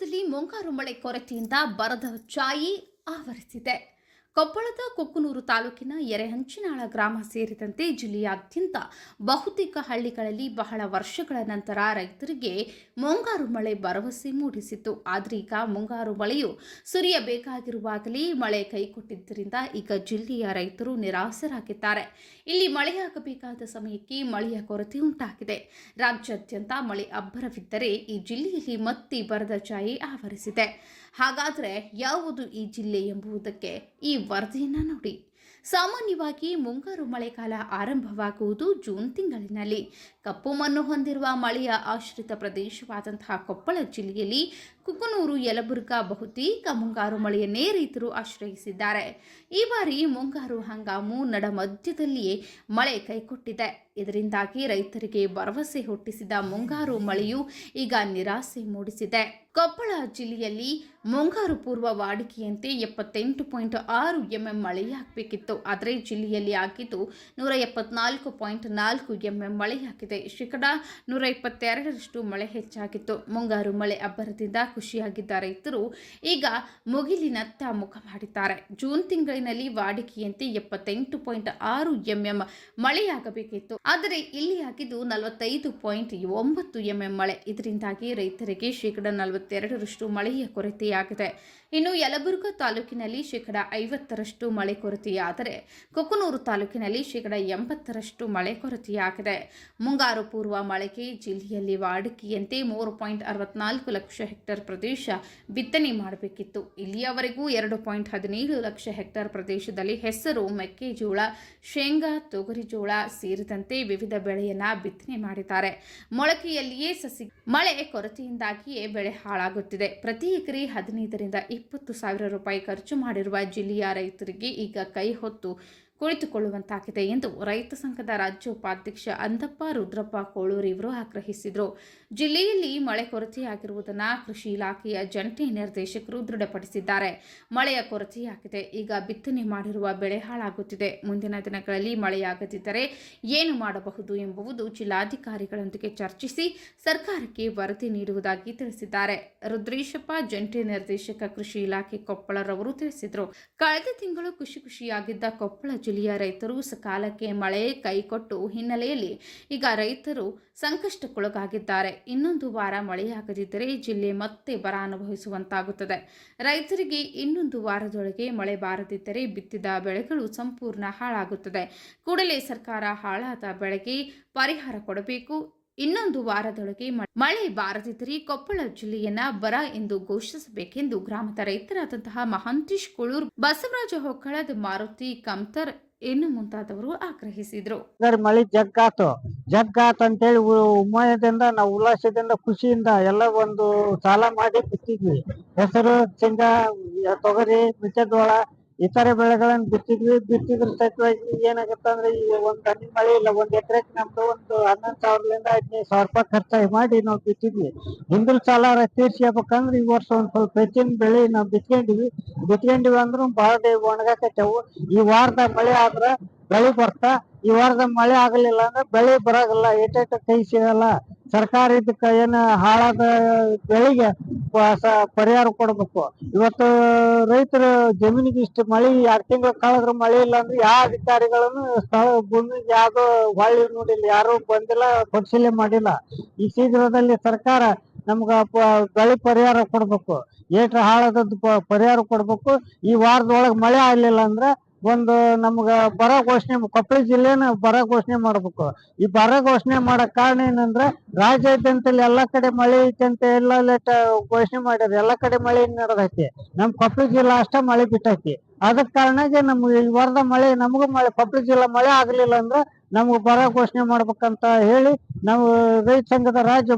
ಕೊಪ್ಪಳದಲ್ಲಿ ಮುಂಗಾರು ಮಳೆ ಕೊರತೆಯಿಂದ ಬರದ ಛಾಯಿ ಆವರಿಸಿದೆ. ಕೊಪ್ಪಳದ ಕೊಕ್ಕನೂರು ತಾಲೂಕಿನ ಎರೆಹಂಚಿನಾಳ ಗ್ರಾಮ ಸೇರಿದಂತೆ ಜಿಲ್ಲೆಯಾದ್ಯಂತ ಬಹುತೇಕ ಹಳ್ಳಿಗಳಲ್ಲಿ ಬಹಳ ವರ್ಷಗಳ ನಂತರ ರೈತರಿಗೆ ಮುಂಗಾರು ಮಳೆ ಭರವಸೆ ಮೂಡಿಸಿತ್ತು. ಆದರೆ ಈಗ ಮುಂಗಾರು ಮಳೆಯು ಸುರಿಯಬೇಕಾಗಿರುವಾಗಲೇ ಮಳೆ ಕೈಕೊಟ್ಟಿದ್ದರಿಂದ ಈಗ ಜಿಲ್ಲೆಯ ರೈತರು ನಿರಾಸರಾಗಿದ್ದಾರೆ. ಇಲ್ಲಿ ಮಳೆಯಾಗಬೇಕಾದ ಸಮಯಕ್ಕೆ ಮಳೆಯ ಕೊರತೆ ಉಂಟಾಗಿದೆ. ರಾಜ್ಯಾದ್ಯಂತ ಮಳೆ ಅಬ್ಬರವಿದ್ದರೆ ಈ ಜಿಲ್ಲೆಯಲ್ಲಿ ಮತ್ತೆ ಬರದ ಛಾಯೆ ಆವರಿಸಿದೆ. ಹಾಗಾದರೆ ಯಾವುದು ಈ ಜಿಲ್ಲೆ ಎಂಬುದಕ್ಕೆ ಈ வர்ஜீனா அப்படி ಸಾಮಾನ್ಯವಾಗಿ ಮುಂಗಾರು ಮಳೆಗಾಲ ಆರಂಭವಾಗುವುದು ಜೂನ್ ತಿಂಗಳಿನಲ್ಲಿ. ಕಪ್ಪು ಮಣ್ಣು ಹೊಂದಿರುವ ಮಳೆಯ ಆಶ್ರಿತ ಪ್ರದೇಶವಾದಂತಹ ಕೊಪ್ಪಳ ಜಿಲ್ಲೆಯಲ್ಲಿ ಕುಕನೂರು, ಯಲಬುರ್ಗಾ ಬಹುತೇಕ ಮುಂಗಾರು ಮಳೆಯನ್ನೇ ರೈತರು ಆಶ್ರಯಿಸಿದ್ದಾರೆ. ಈ ಬಾರಿ ಮುಂಗಾರು ಹಂಗಾಮು ನಡ ಮಧ್ಯದಲ್ಲಿಯೇ ಮಳೆ ಕೈಕೊಟ್ಟಿದೆ. ಇದರಿಂದಾಗಿ ರೈತರಿಗೆ ಭರವಸೆ ಹುಟ್ಟಿಸಿದ ಮುಂಗಾರು ಮಳೆಯು ಈಗ ನಿರಾಸೆ ಮೂಡಿಸಿದೆ. ಕೊಪ್ಪಳ ಜಿಲ್ಲೆಯಲ್ಲಿ ಮುಂಗಾರು ಪೂರ್ವ ವಾಡಿಕೆಯಂತೆ ಎಪ್ಪತ್ತೆಂಟು ಪಾಯಿಂಟ್ ಆರು ಎಂಎಂ ಮಳೆಯಾಗಬೇಕಿತ್ತು ಆದರೆ ಜಿಲ್ಲೆಯಲ್ಲಿ ಆಗಿದ್ದು ನೂರ ಎಪ್ಪತ್ನಾಲ್ಕು ಪಾಯಿಂಟ್ ನಾಲ್ಕು ಎಂಎಂ ಮಳೆಯಾಗಿದೆ ಶೇಕಡ ನೂರ ಇಪ್ಪತ್ತೆರಡರಷ್ಟು ಮಳೆ ಹೆಚ್ಚಾಗಿತ್ತು. ಮುಂಗಾರು ಮಳೆ ಅಬ್ಬರದಿಂದ ಖುಷಿಯಾಗಿದ್ದ ರೈತರು ಈಗ ಮುಗಿಲಿನತ್ತ ಮುಖ ಮಾಡಿದ್ದಾರೆ. ಜೂನ್ ತಿಂಗಳಿನಲ್ಲಿ ವಾಡಿಕೆಯಂತೆ ಎಪ್ಪತ್ತೆಂಟು ಪಾಯಿಂಟ್ ಆರು ಎಂಎಂ ಮಳೆಯಾಗಬೇಕಿತ್ತು. ಆದರೆ ಇಲ್ಲಿ ಆಗಿದ್ದು ನಲವತ್ತೈದು ಪಾಯಿಂಟ್ ಒಂಬತ್ತು ಎಂಎಂ ಮಳೆ. ಇದರಿಂದಾಗಿ ರೈತರಿಗೆ ಶೇಕಡ ನಲವತ್ತೆರಡರಷ್ಟು ಮಳೆಯ ಕೊರತೆಯಾಗಿದೆ. ಇನ್ನು ಯಲಬುರ್ಗಾ ತಾಲೂಕಿನಲ್ಲಿ ಶೇಕಡ ಐವತ್ತರಷ್ಟು ಮಳೆ ಕೊರತೆಯಾದರೆ ಕೊಕ್ಕನೂರು ತಾಲೂಕಿನಲ್ಲಿ ಶೇಕಡ ಎಂಬತ್ತರಷ್ಟು ಮಳೆ ಕೊರತೆಯಾಗಿದೆ. ಮುಂಗಾರು ಪೂರ್ವ ಮಳೆಗೆ ಜಿಲ್ಲೆಯಲ್ಲಿ ವಾಡಿಕೆಯಂತೆ ಮೂರು ಪಾಯಿಂಟ್ ಅರವತ್ನಾಲ್ಕು ಲಕ್ಷ ಹೆಕ್ಟೇರ್ ಪ್ರದೇಶ ಬಿತ್ತನೆ ಮಾಡಬೇಕಿತ್ತು. ಇಲ್ಲಿಯವರೆಗೂ ಎರಡು ಪಾಯಿಂಟ್ ಹದಿನೇಳು ಲಕ್ಷ ಹೆಕ್ಟೇರ್ ಪ್ರದೇಶದಲ್ಲಿ ಹೆಸರು, ಮೆಕ್ಕೆಜೋಳ, ಶೇಂಗಾ, ತೊಗರಿಜೋಳ ಸೇರಿದಂತೆ ವಿವಿಧ ಬೆಳೆಯನ್ನ ಬಿತ್ತನೆ ಮಾಡಿದ್ದಾರೆ. ಮೊಳಕೆಯಲ್ಲಿಯೇ ಸಸಿ ಮಳೆ ಕೊರತೆಯಿಂದಾಗಿಯೇ ಬೆಳೆ ಹಾಳಾಗುತ್ತಿದೆ. ಪ್ರತಿ ಎಕರೆ ಹದಿನೈದರಿಂದ ಇಪ್ಪತ್ತು ಸಾವಿರ ರೂಪಾಯಿ ಖರ್ಚು ಮಾಡಿರುವ ಜಿಲ್ಲೆಯ ರೈತರಿಗೆ ಈಗ ಕೈ ಹೊತ್ತು ಕುಳಿತುಕೊಳ್ಳುವಂತಾಗಿದೆ ಎಂದು ರೈತ ಸಂಘದ ರಾಜ್ಯ ಉಪಾಧ್ಯಕ್ಷ ಅಂದಪ್ಪ ರುದ್ರಪ್ಪ ಕೋಳೂರು ಇವರು ಆಗ್ರಹಿಸಿದರು. ಜಿಲ್ಲೆಯಲ್ಲಿ ಮಳೆ ಕೊರತೆಯಾಗಿರುವುದನ್ನು ಕೃಷಿ ಇಲಾಖೆಯ ಜಂಟಿ ನಿರ್ದೇಶಕರು ದೃಢಪಡಿಸಿದ್ದಾರೆ. ಮಳೆಯ ಕೊರತೆಯಾಗಿದೆ ಈಗ ಬಿತ್ತನೆ ಮಾಡಿರುವ ಬೆಳೆ ಹಾಳಾಗುತ್ತಿದೆ. ಮುಂದಿನ ದಿನಗಳಲ್ಲಿ ಮಳೆಯಾಗದಿದ್ದರೆ ಏನು ಮಾಡಬಹುದು ಎಂಬುದು ಜಿಲ್ಲಾಧಿಕಾರಿಗಳೊಂದಿಗೆ ಚರ್ಚಿಸಿ ಸರ್ಕಾರಕ್ಕೆ ವರದಿ ನೀಡುವುದಾಗಿ ತಿಳಿಸಿದ್ದಾರೆ. ರುದ್ರೇಶಪ್ಪ, ಜಂಟಿ ನಿರ್ದೇಶಕ ಕೃಷಿ ಇಲಾಖೆ ಕೊಪ್ಪಳರವರು ತಿಳಿಸಿದರು. ಕಳೆದ ತಿಂಗಳು ಖುಷಿ ಖುಷಿಯಾಗಿದ್ದ ಕೊಪ್ಪಳ ಜಿಲ್ಲೆಯ ರೈತರು ಸಕಾಲಕ್ಕೆ ಮಳೆ ಕೈಕೊಟ್ಟು ಹಿನ್ನೆಲೆಯಲ್ಲಿ ಈಗ ರೈತರು ಸಂಕಷ್ಟಕ್ಕೊಳಗಾಗಿದ್ದಾರೆ. ಇನ್ನೊಂದು ವಾರ ಮಳೆಯಾಗದಿದ್ದರೆ ಜಿಲ್ಲೆ ಮತ್ತೆ ಬರ ಅನುಭವಿಸುವಂತಾಗುತ್ತದೆ. ರೈತರಿಗೆ ಇನ್ನೊಂದು ವಾರದೊಳಗೆ ಮಳೆ ಬಾರದಿದ್ದರೆ ಬಿತ್ತಿದ ಬೆಳೆಗಳು ಸಂಪೂರ್ಣ ಹಾಳಾಗುತ್ತದೆ. ಕೂಡಲೇ ಸರ್ಕಾರ ಹಾಳಾದ ಬೆಳೆಗೆ ಪರಿಹಾರ ಕೊಡಬೇಕು. ಇನ್ನೊಂದು ವಾರದೊಳಗೆ ಮಳೆ ಬಾರದಿದ್ದರೆ ಕೊಪ್ಪಳ ಜಿಲ್ಲೆಯನ್ನ ಬರ ಎಂದು ಘೋಷಿಸಬೇಕೆಂದು ಗ್ರಾಮದ ರೈತರಾದಂತಹ ಮಹಾಂತೇಶ್ ಕುಳೂರ್, ಬಸವರಾಜ ಹೊಕ್ಕಳದ ಮಾರುತಿ ಕಮ್ತರ್ ಇನ್ನು ಮುಂತಾದವರು ಆಗ್ರಹಿಸಿದ್ರು ಮಳೆ ಜಗ್ಗಾತು ಜಗ್ಗಾತ್ ಅಂತೇಳಿ ಉಮ್ಮಯದಿಂದ ನಾವು ಉಲ್ಲಾಸದಿಂದ ಖುಷಿಯಿಂದ ಎಲ್ಲ ಒಂದು ಸಾಲ ಮಾಡಿ ಬಿತ್ತಿದ್ವಿ ಹೆಸರು, ಶೇಂಗಾ, ತೊಗರಿ, ಮೆಕ್ಕೆಜೋಳ ಇತರೆ ಬೆಳೆಗಳನ್ನ ಬಿತ್ತಿದ್ವಿ ಬಿತ್ತಿದ್ರ ಸಹಿತವಾಗಿ ಏನಾಗತ್ತ ಅಂದ್ರೆ ಈ ಒಂದ್ ಹನಿ ಮಳೆ ಇಲ್ಲ, ಒಂದ್ ಎಕರೆಕ್ ನಮ್ದು ಒಂದು ಹನ್ನೊಂದ್ ಸಾವಿರದಿಂದ ಹದಿನೈದು ಸಾವಿರ ರೂಪಾಯಿ ಖರ್ಚಾಗಿ ಮಾಡಿ ನಾವು ಬಿತ್ತಿದ್ವಿ. ಹಿಂದಿನ ಸಾಲ ತೀರ್ಸ್ಕೋಬೇಕಂದ್ರೆ ಈ ವರ್ಷ ಒಂದ್ ಸ್ವಲ್ಪ ಹೆಚ್ಚಿನ ಬೆಳೆ ನಾವು ಬಿತ್ಕೊಂಡಿವಿ. ಬಿತ್ಕೊಂಡಿವಿ ಅಂದ್ರೂ ಬಾಳ ಒಣಗಾಕತ್ತವು. ಈ ವಾರದ ಮಳೆ ಆದ್ರ ಬೆಳೆ ಬರ್ತಾ, ಈ ವಾರದ ಮಳೆ ಆಗಲಿಲ್ಲ ಅಂದ್ರೆ ಬೆಳೆ ಬರಾಗಲ್ಲ, ಏಟೇಟ ಕೈ ಸಿಗಲ್ಲ ಸರ್ಕಾರ ಇದಕ್ಕ ಏನ ಹಾಳಾದ ಬೆಳೆಗೆ ಪ- ಸ- ಪರಿಹಾರ ಕೊಡ್ಬೇಕು. ಇವತ್ತು ರೈತರ ಜಮೀನಿಗೆ ಇಷ್ಟು ಮಳೆ, ಎರಡ್ ತಿಂಗಳು ಕಳೆದ್ರ ಮಳೆ ಇಲ್ಲ ಅಂದ್ರೆ ಯಾವ ಅಧಿಕಾರಿಗಳನ್ನು ಸ್ಥಳ, ಭೂಮಿಗೆ ಯಾವ್ದು ಹೊಳ್ಳಿ ನೋಡಿಲ್ಲ, ಯಾರು ಬಂದಿಲ್ಲ, ಪರಿಶೀಲನೆ ಮಾಡಿಲ್ಲ. ಈ ಶೀಘ್ರದಲ್ಲಿ ಸರ್ಕಾರ ನಮ್ಗ ಬೆಳೆ ಪರಿಹಾರ ಕೊಡ್ಬೇಕು. ಏಟ ಹಾಳಾದದ್ದು ಪರಿಹಾರ ಕೊಡ್ಬೇಕು. ಈ ವಾರದೊಳಗೆ ಮಳೆ ಆಗ್ಲಿಲ್ಲ ಅಂದ್ರ ಒಂದು ನಮ್ಗ ಬರ ಘೋಷಣೆ ಕೊಪ್ಪಳ ಜಿಲ್ಲೆನ ಬರ ಘೋಷಣೆ ಮಾಡ್ಬೇಕು. ಈ ಬರ ಘೋಷಣೆ ಮಾಡಕ್ ಕಾರಣ ಏನಂದ್ರ ರಾಜ್ಯಾದ್ಯಂತಲ್ಲಿ ಎಲ್ಲಾ ಕಡೆ ಮಳೆ ಐತಿ ಅಂತ ಎಲ್ಲ ಲೇಟ್ ಘೋಷಣೆ ಮಾಡ್ಯಾರ. ಎಲ್ಲಾ ಕಡೆ ಮಳೆ ನಡೆದೈತಿ. ನಮ್ ಕೊಪ್ಪಳ ಜಿಲ್ಲಾ ಅಷ್ಟ ಮಳೆ ಬಿಟ್ಟೈತಿ. ಅದಕ್ ಕಾರಣಾಗೆ ನಮ್ಗೆ ಈ ವರದ ಮಳೆ, ನಮಗೂ ಮಳೆ ಕೊಪ್ಪಳ ಜಿಲ್ಲಾ ಮಳೆ ಆಗ್ಲಿಲ್ಲ ಅಂದ್ರ ನಮ್ಗ್ ಬರ ಘೋಷಣೆ ಮಾಡ್ಬೇಕಂತ ಹೇಳಿ ನಾವು ರೈತ ಸಂಘದ ರಾಜ್ಯ